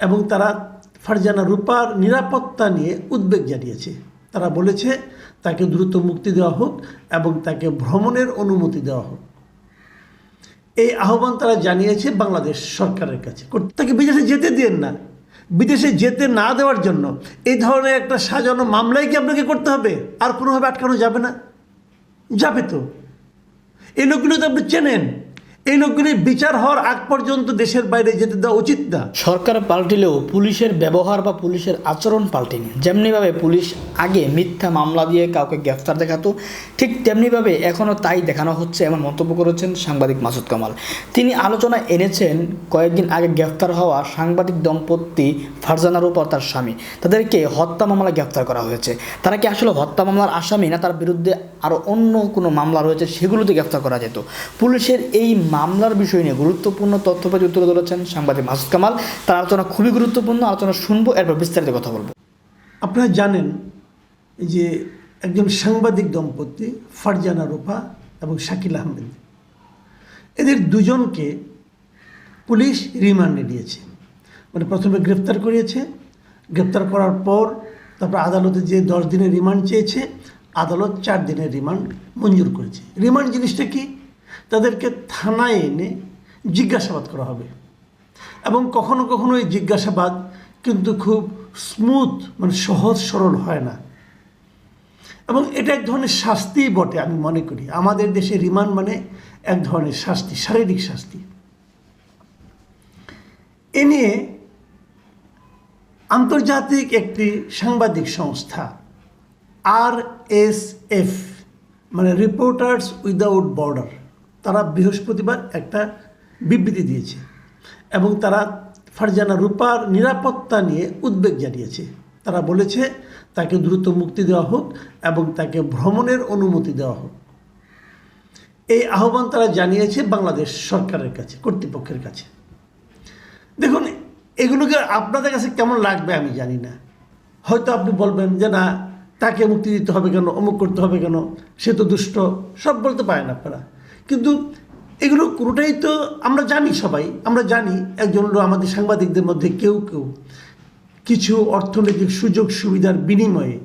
এবং তারা ফারজানা রূপার নিরাপত্তা নিয়ে উদ্বেগ জানিয়েছে। তারা বলেছে, তাকে দ্রুত মুক্তি দেওয়া হোক এবং তাকে ভ্রমণের অনুমতি দেওয়া হোক। এই আহ্বান তারা জানিয়েছে বাংলাদেশ সরকারের কাছে। তাকে বিদেশে যেতে দিন না। বিদেশে যেতে না দেওয়ার জন্য এই ধরনের একটা সাজানো মামলাই কি আপনাকে করতে হবে? আর কোনোভাবে আটকানো যাবে না? যাবে তো। এই লোকগুলো তো আপনি চেনেন। এই লোকগুলির বিচার হওয়ার আগ পর্যন্ত দেশের বাইরে যেতে দেওয়া উচিত না। সরকার পাল্টিলেও পুলিশের ব্যবহার বা পুলিশের আচরণ পাল্টেনি। যেমনিভাবে পুলিশ আগে মিথ্যা মামলা দিয়ে কাউকে গ্রেফতার দেখাতো, ঠিক তেমনিভাবে এখনও তাই দেখানো হচ্ছে এমন মন্তব্য করেছেন সাংবাদিক মাসুদ কামাল। তিনি আলোচনা এনেছেন, কয়েকদিন আগে গ্রেফতার হওয়া সাংবাদিক দম্পতি ফারজানার উপর তার স্বামী। তাদেরকে হত্যা মামলা গ্রেফতার করা হয়েছে। তারা কি আসলে হত্যা মামলার আসামি না তার বিরুদ্ধে আরও অন্য কোনো মামলা রয়েছে সেগুলোতে গ্রেফতার করা যেত? পুলিশের এই মামলার বিষয় নিয়ে গুরুত্বপূর্ণ তথ্যপাতি তুলে ধরেছেন সাংবাদিক মাসুদ কামাল। তার আলোচনা খুবই গুরুত্বপূর্ণ, আলোচনা শুনব, এরপর বিস্তারিত কথা বলব। আপনারা জানেন যে একজন সাংবাদিক দম্পতি, ফারজানা রূপা এবং শাকিল আহমেদ, এদের দুজনকে পুলিশ রিমান্ডে নিয়েছে মানে প্রথমে গ্রেপ্তার করিয়েছে গ্রেপ্তার করার পর তারপর আদালতে যে দশ দিনের রিমান্ড চেয়েছে, আদালত চার দিনের রিমান্ড মঞ্জুর করেছে। রিমান্ড জিনিসটা কি? তাদেরকে থানায় এনে জিজ্ঞাসাবাদ করা হবে। এবং কখনো কখনো এই জিজ্ঞাসাবাদ কিন্তু খুব স্মুথ মানে সহজ, সরল হয় না। এবং এটা এক ধরনের শাস্তিই বটে আমি মনে করি। আমাদের দেশে রিমান্ড মানে এক ধরনের শাস্তি, শারীরিক শাস্তি। এ নিয়ে আন্তর্জাতিক একটি সাংবাদিক সংস্থা আর এস এফ মানে রিপোর্টার্স উইদাউট বর্ডার তারা বৃহস্পতিবার একটা বিবৃতি দিয়েছে এবং তারা ফারজানা রূপার নিরাপত্তা নিয়ে উদ্বেগ জানিয়েছে। তারা বলেছে, তাকে দ্রুত মুক্তি দেওয়া হোক এবং তাকে ভ্রমণের অনুমতি দেওয়া হোক। এই আহ্বান তারা জানিয়েছে বাংলাদেশ সরকারের কাছে, কর্তৃপক্ষের কাছে। দেখুন, এগুলোকে আপনাদের কাছে কেমন লাগবে আমি জানি না। হয়তো আপনি বলবেন যে, না, তাকে মুক্তি দিতে হবে কেন? অমুক করতে হবে কেন? সে তো দুষ্ট, সব বলতে পারেন আপনারা। কিন্তু এগুলো কোনোটাই তো আমরা জানি সবাই। আমরা জানি একজন আমাদের সাংবাদিকদের মধ্যে কেউ কেউ কিছু অর্থনৈতিক সুযোগ সুবিধার বিনিময়ে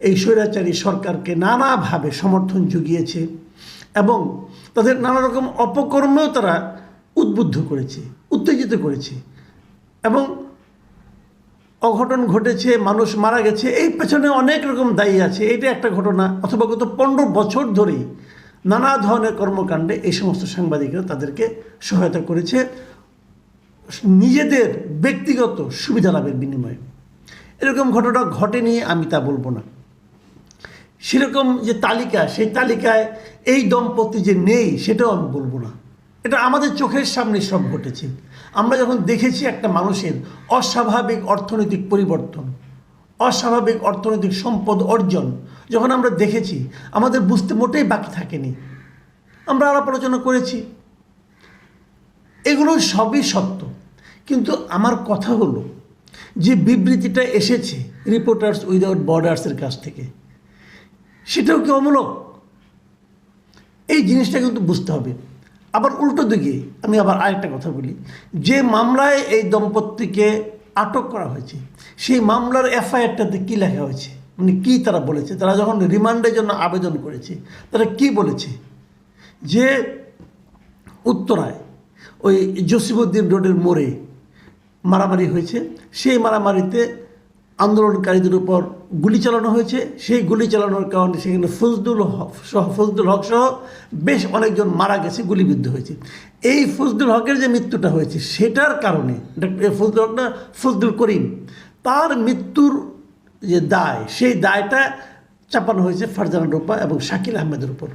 এই স্বৈরাচারী সরকারকে নানাভাবে সমর্থন জুগিয়েছে এবং তাদের নানা রকম অপকর্মেও তারা উদ্বুদ্ধ করেছে, উত্তেজিত করেছে এবং অঘটন ঘটেছে, মানুষ মারা গেছে, এই পেছনে অনেক রকম দায়ী আছে, এটা একটা ঘটনা। অথবা গত পনেরো বছর ধরেই নানা ধরনের কর্মকাণ্ডে এই সমস্ত সাংবাদিকরা তাদেরকে সহায়তা করেছে। নিজেদের ব্যক্তিগত সুবিধা লাভের বিনিময়ে। এরকম ঘটনা ঘটেনি আমি তা বলব না। সেরকম যে তালিকা, সেই তালিকায় এই দম্পতি যে নেই, সেটাও আমি বলব না। এটা আমাদের চোখের সামনে সব ঘটেছে। আমরা যখন দেখেছি একটা মানুষের অস্বাভাবিক অর্থনৈতিক পরিবর্তন, অস্বাভাবিক অর্থনৈতিক সম্পদ অর্জন যখন আমরা দেখেছি, আমাদের বুঝতে মোটেই বাকি থাকেনি। আমরা আলাপ আলোচনা করেছি। এগুলো সবই সত্য। কিন্তু আমার কথা হলো যে বিবৃতিটা এসেছে রিপোর্টার্স উইদাউট বর্ডার্সের কাছ থেকে, সেটাও কি অমূলক? এই জিনিসটা কিন্তু বুঝতে হবে। আবার উল্টো দিকে আমি আবার আরেকটা কথা বলি, যে মামলায় এই দম্পতিকে আটক করা হয়েছে, সেই মামলার এফআইআরটাতে কী লেখা হয়েছে? মানে কী তারা বলেছে? তারা যখন রিমান্ডের জন্য আবেদন করেছে, তারা কি বলেছে? যে উত্তরায় ওই জসিমুদ্দিন রোডের মোড়ে মারামারি হয়েছে। সেই মারামারিতে আন্দোলনকারীদের উপর গুলি চালানো হয়েছে। সেই গুলি চালানোর কারণে সেখানে ফজদুল হক সহ ফজদুল হক সহ বেশ অনেকজন মারা গেছে, গুলিবিদ্ধ হয়েছে। এই ফজদুল হকের যে মৃত্যুটা হয়েছে, সেটার কারণে ফজলুল হক না, ফজলুল করিম, তার মৃত্যুর যে দায়, সেই দায়টা চাপানো হয়েছে ফারজানা রূপা এবং শাকিল আহমেদের উপর।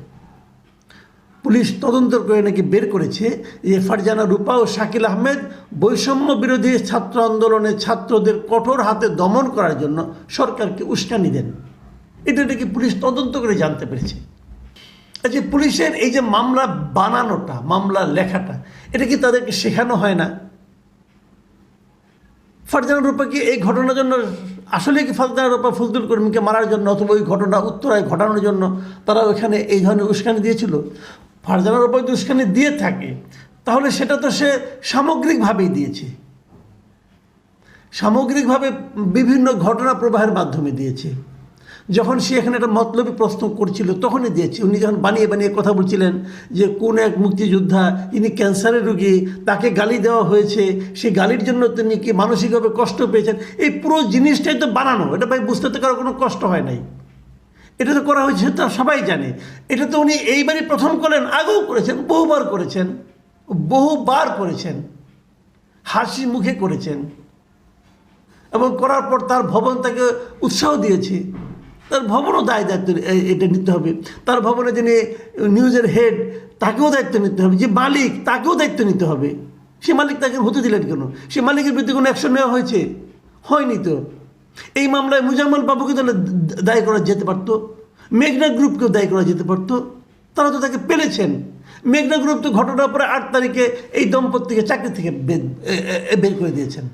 পুলিশ তদন্ত করে নাকি বের করেছে যে ফারজানা রূপা ও শাকিল আহমেদ বৈষম্য বিরোধী ছাত্র আন্দোলনে ছাত্রদের কঠোর হাতে দমন করার জন্য সরকারকে উস্কানি দেন। এটা নাকি পুলিশ তদন্ত করে জানতে পেরেছে। আচ্ছা পুলিশের এই যে মামলা বানানোটা মামলা লেখাটা, এটা কি তাদেরকে শেখানো হয় না? ফারজানা রূপা কি এই ঘটনার জন্য, আসলে কি ফারজানা রূপা ফজলুল করিমকে মারার জন্য অথবা ওই ঘটনা উত্তরায় ঘটানোর জন্য তারা ওইখানে এই ধরনের উস্কানি দিয়েছিল? ফারজানা রূপা যদি উস্কানি দিয়ে থাকে, তাহলে সেটা তো সে সামগ্রিকভাবেই দিয়েছে। সামগ্রিকভাবে বিভিন্ন ঘটনা প্রবাহের মাধ্যমে দিয়েছে। যখন সে এখানে একটা মতলবী প্রশ্ন করছিল, তখনই দিয়েছে। উনি যখন বানিয়ে বানিয়ে কথা বলছিলেন যে, কোন এক মুক্তিযোদ্ধা, ইনি ক্যান্সারের রোগী, তাকে গালি দেওয়া হয়েছে, সেই গালির জন্য তিনি কি মানসিকভাবে কষ্ট পেয়েছেন? এই পুরো জিনিসটাই তো বানানো। এটা ভাই বুঝতে তো কারও কোনো কষ্ট হয় নাই। এটা তো করা হয়েছে তা সবাই জানে। এটা তো উনি এইবারই প্রথম করলেন, আগেও করেছেন, বহুবার করেছেন বহুবার করেছেন। হাসি মুখে করেছেন। এবং করার পর তার ভবন তাকে উৎসাহ দিয়েছে। তার ভবনও দায় দায়িত্ব এটা নিতে হবে। তার ভবনে যিনি নিউজের হেড তাকেও দায়িত্ব নিতে হবে। যে মালিক, তাকেও দায়িত্ব নিতে হবে। সে মালিক তাকে হতে দিলেন কেন? সে মালিকের বিরুদ্ধে কোনো অ্যাকশন নেওয়া হয়েছে? হয়নি তো। এই মামলায় মুজাম্মল বাবুকে তাহলে দায়ী করা যেতে পারতো? মেঘনা গ্রুপকেও দায়ী করা যেতে পারতো? তারা তো তাকে পেরেছেন মেঘনা গ্রুপ তো ঘটনার পরে আট তারিখে এই দম্পতিকে চাকরি থেকে বের করে দিয়েছেন।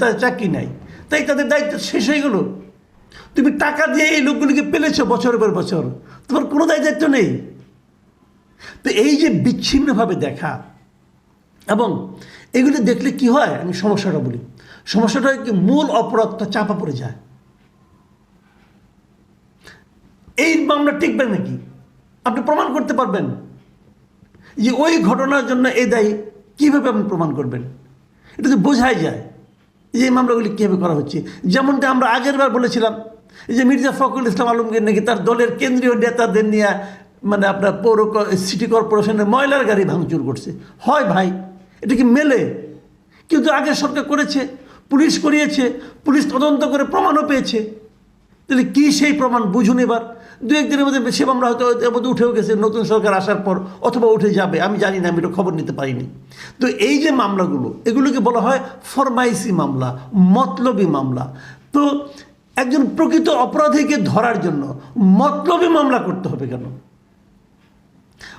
তার চাকরি নাই। তাই তাদের দায়িত্ব শেষ হয়ে গেল। তুমি টাকা দিয়ে এই লোকগুলিকে পেলেছো বছরের পর বছর। তোমার কোনো দায় দায়িত্ব নেই। তো এই যে বিচ্ছিন্নভাবে দেখা, এবং এগুলি দেখলে কি হয়? আমি সমস্যাটা বলি। সমস্যাটা কি? মূল অপরাধটা চাপা পড়ে যায়। এই মামলা টিকবে নাকি? আপনি প্রমাণ করতে পারবেন যে ওই ঘটনার জন্য এই দায়ী। কীভাবে আপনি প্রমাণ করবেন? এটা তো বোঝাই যায়। এই মামলাগুলি কীভাবে করা হচ্ছে? যেমনটা আমরা আগের বার বলেছিলাম যে মির্জা ফখরুল ইসলাম আলমগীর নাকি তার দলের কেন্দ্রীয় নেতাদের নিয়ে মানে আপনার পৌর সিটি কর্পোরেশনের ময়লার গাড়ি ভাঙচুর করছে। হয় ভাই, এটা কি মেলে? কিন্তু আগের সরকার করেছে, পুলিশ করিয়েছে, পুলিশ তদন্ত করে প্রমাণও পেয়েছে। তাহলে কী সেই প্রমাণ? বুঝুন এবার। দু একদিনের মধ্যে সে মামলা হয়তো এর মধ্যে উঠেও গেছে, নতুন সরকার আসার পর, অথবা উঠে যাবে, আমি জানি না, আমি এটা খবর নিতে পারিনি। তো এই যে মামলাগুলো, এগুলোকে বলা হয় ফরমাইসি মামলা, মতলবী মামলা। তো একজন প্রকৃত অপরাধীকে ধরার জন্য মতলবী মামলা করতে হবে কেন?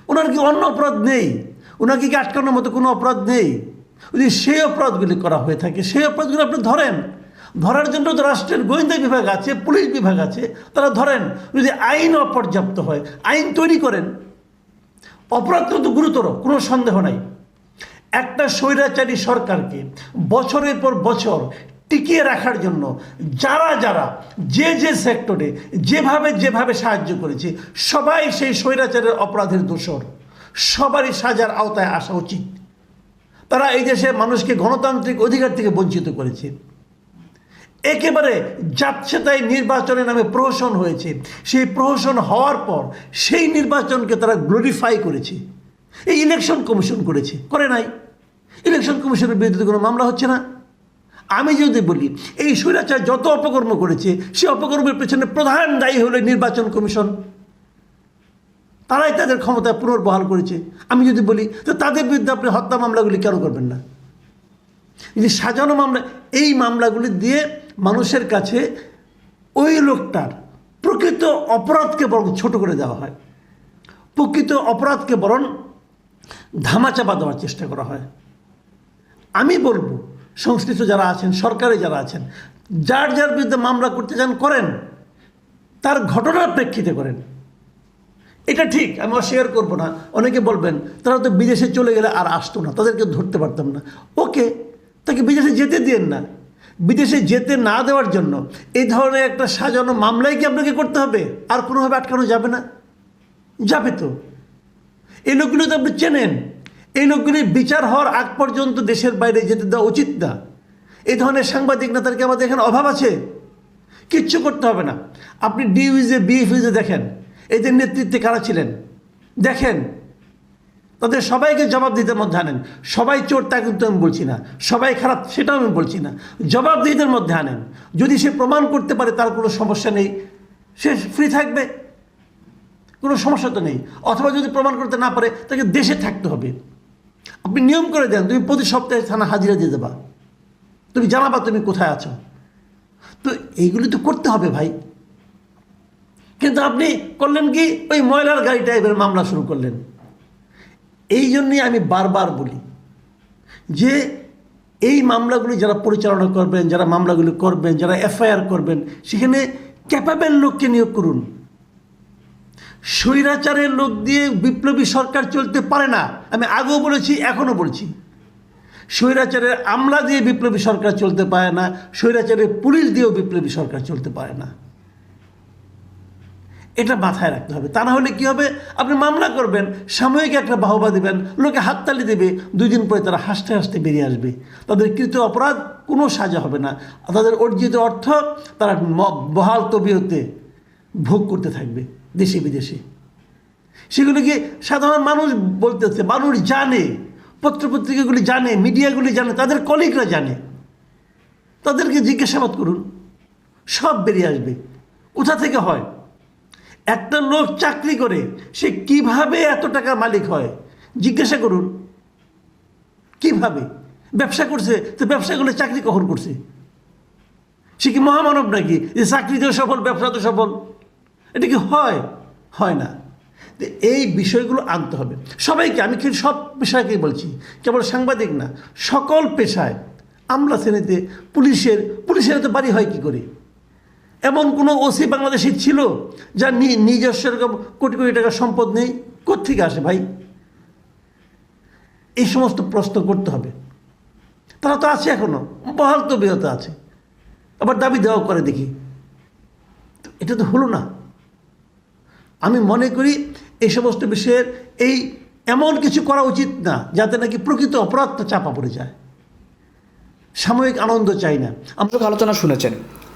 ওনার কি অন্য অপরাধ নেই? ওনার কি আটকানোর মতো কোনো অপরাধ নেই? যদি সেই অপরাধগুলি করা হয়ে থাকে, সেই অপরাধগুলো আপনি ধরেন। ধরার জন্য তো রাষ্ট্রের গোয়েন্দা বিভাগ আছে, পুলিশ বিভাগ আছে, তারা ধরেন যদি আইন অপর্যাপ্ত হয়, আইন তৈরি করেন, অপরাধ কিন্তু গুরুতর, কোনো সন্দেহ নাই। একটা স্বৈরাচারী সরকারকে বছরের পর বছর টিকিয়ে রাখার জন্য যারা যারা, যে যে সেক্টরে, যেভাবে যেভাবে সাহায্য করেছে, সবাই সেই স্বৈরাচারের অপরাধের দোষর। সবারই সাজার আওতায় আসা উচিত। তারা এই দেশে মানুষকে গণতান্ত্রিক অধিকার থেকে বঞ্চিত করেছে। একেবারে যাচ্ছে তাই নির্বাচনের নামে প্রহসন হয়েছে। সেই প্রহসন হওয়ার পর সেই নির্বাচনকে তারা গ্লোরিফাই করেছে। এই ইলেকশন কমিশন করেছে। করে নাই। ইলেকশন কমিশনের বিরুদ্ধে কোনো মামলা হচ্ছে না। আমি যদি বলি, এই স্বৈরাচার যত অপকর্ম করেছে, সে অপকর্মের পেছনে প্রধান দায়ী হলো নির্বাচন কমিশন তারাই তাদের ক্ষমতা পুনর্বহাল করেছে। আমি যদি বলি, তো তাদের বিরুদ্ধে আপনি হত্যা মামলাগুলি কেন করবেন না? যে সাজানো মামলা, এই মামলাগুলি দিয়ে মানুষের কাছে ওই লোকটার প্রকৃত অপরাধকে বরং ছোট করে দেওয়া হয়। প্রকৃত অপরাধকে বরং ধামাচাপা দেওয়ার চেষ্টা করা হয়। আমি বলব, সংশ্লিষ্ট যারা আছেন, সরকারে যারা আছেন, যার যার বিরুদ্ধে মামলা করতে চান করেন, তার ঘটনার প্রেক্ষিতে করেন। এটা ঠিক, আমি অস্বীকার করব না। অনেকে বলবেন, তারা তো বিদেশে চলে গেলে আর আসতো না, তাদেরকে ধরতে পারতাম না। ওকে, তাকে বিদেশে যেতে দিন না। বিদেশে যেতে না দেওয়ার জন্য এই ধরনের একটা সাজানো মামলাই কি আপনাকে করতে হবে? আর কোনোভাবে আটকানো যাবে না? যাবে তো। এই লোকগুলো তো আপনি চেনেন। এই লোকগুলির বিচার হওয়ার আগ পর্যন্ত দেশের বাইরে যেতে দেওয়া উচিত না। এই ধরনের সাংবাদিক নেতারকে আমাদের এখানে অভাব আছে? কিচ্ছু করতে হবে না। আপনি ডিউইজে বিএফইজে দেখেন। এদের নেতৃত্বে কারা ছিলেন? দেখেন। তাদের সবাইকে জবাব দিতে মধ্যে আনেন সবাই চোর তা কিন্তু আমি বলছি না। সবাই খারাপ, সেটাও আমি বলছি না। জবাবদিহিদের মধ্যে আনেন যদি সে প্রমাণ করতে পারে, তার কোনো সমস্যা নেই। সে ফ্রি থাকবে। কোনো সমস্যা তো নেই। অথবা যদি প্রমাণ করতে না পারে, তাকে দেশে থাকতে হবে। আপনি নিয়ম করে দেন, তুমি প্রতি সপ্তাহে থানা হাজিরা দিয়ে দেবা। তুমি জানাবা তুমি কোথায় আছো। তো এইগুলি তো করতে হবে ভাই। কিন্তু আপনি করলেন কি? ওই ময়লার গাড়ি টাইপের মামলা শুরু করলেন। এই জন্যই আমি বারবার বলি যে এই মামলাগুলি যারা পরিচালনা করবেন, যারা মামলাগুলি করবেন, যারা এফআইআর করবেন, সেখানে ক্যাপাবেল লোককে নিয়োগ করুন। স্বৈরাচারের লোক দিয়ে বিপ্লবী সরকার চলতে পারে না, আমি আগেও বলেছি, এখনও বলছি। স্বৈরাচারের আমলা দিয়ে বিপ্লবী সরকার চলতে পারে না, স্বৈরাচারের পুলিশ দিয়েও বিপ্লবী সরকার চলতে পারে না। এটা মাথায় রাখতে হবে। তা না হলে কি হবে? আপনি মামলা করবেন, সাময়িক একটা বাহবা দেবেন, লোকে হাততালি দেবে, দুই দিন পরে তারা হাসতে হাসতে বেরিয়ে আসবে। তাদের কৃত অপরাধ কোনো সাজা হবে না। তাদের অর্জিত অর্থ তারা বহাল তবিয়তে ভোগ করতে থাকবে, দেশে বিদেশে। সেগুলিকে সাধারণ মানুষ বলতেছে? মানুষ জানে, পত্রপত্রিকাগুলি জানে, মিডিয়াগুলি জানে, তাদের কলিগরা জানে। তাদেরকে জিজ্ঞাসাবাদ করুন, সব বেরিয়ে আসবে। কোথা থেকে হয়? একটা লোক চাকরি করে, সে কীভাবে এত টাকা মালিক হয়? জিজ্ঞাসা করুন। কীভাবে? ব্যবসা করছে, তো ব্যবসা করলে চাকরি কখন করছে? সে কি মহামানব নাকি? যে চাকরিতেও সফল ব্যবসাতেও সফল। এটা কি হয়? হয় না। তো এই বিষয়গুলো আনতে হবে। সবাইকে, আমি কিন্তু সব পেশাকেই বলছি, কেবল সাংবাদিক না, সকল পেশায়, আমলা শ্রেণীতে পুলিশের পুলিশের তো বাড়ি হয় কি করে? এমন কোনো ওসি বাংলাদেশে ছিল নি- নিজস্ব এরকম কোটি কোটি টাকার সম্পদ নেই? কোত্থেকে আসে ভাই? এই সমস্ত প্রশ্ন করতে হবে। তারা তো আছে এখনও, বহাল তো বিহত আছে। আবার দাবি দেওয়া করে দেখি। এটা তো হলো না। আমি মনে করি এই সমস্ত বিষয়ের এই এমন কিছু করা উচিত না, যাতে নাকি প্রকৃত অপরাধটা চাপা পড়ে যায়। সাময়িক আনন্দ চাই না। আমরা আলোচনা শুনেছেন।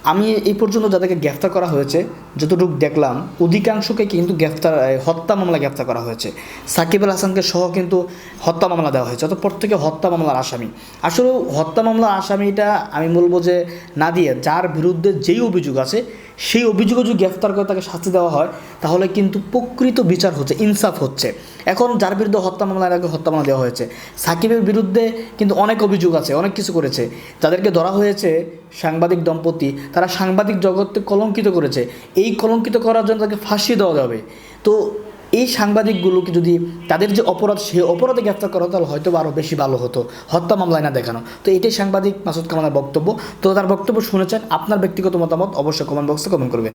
আমি এই পর্যন্ত যাদেরকে গ্রেফতার করা হয়েছে, যতটুকু দেখলাম, অধিকাংশকে কিন্তু গ্রেফতার হত্যা মামলা গ্রেফতার করা হয়েছে। সাকিব আল হাসানকে সহ কিন্তু হত্যা মামলা দেওয়া হয়েছে অত প্রত্যেকে হত্যা মামলার আসামি। আসলে হত্যা মামলার আসামিটা আমি বলব যে না দিয়ে যার বিরুদ্ধে যেই অভিযোগ আছে সেই অভিযোগে যদি গ্রেফতার করে তাকে শাস্তি দেওয়া হয়, তাহলে কিন্তু প্রকৃত বিচার হচ্ছে, ইনসাফ হচ্ছে। এখন যার বিরুদ্ধে হত্যা মামলা, এর আগে হত্যা মামলা দেওয়া হয়েছে। সাকিবের বিরুদ্ধে কিন্তু অনেক অভিযোগ আছে, অনেক কিছু করেছে। যাদেরকে ধরা হয়েছে সাংবাদিক দম্পতি, তারা সাংবাদিক জগৎকে কলঙ্কিত করেছে। এই কলঙ্কিত করার জন্য তাকে ফাঁসি দেওয়া যাবে। তো এই সাংবাদিকগুলোকে যদি তাদের যে অপরাধ, সে অপরাধে গ্রেফতার করা তাহলে হয়তো আরও বেশি ভালো হতো। হত্যা মামলায় না দেখানো। তো এটাই সাংবাদিক মাসুদ কামালের বক্তব্য। তো তার বক্তব্য শুনেছেন। আপনার ব্যক্তিগত মতামত অবশ্যই কমেন্ট বক্সে কমেন্ট করবেন।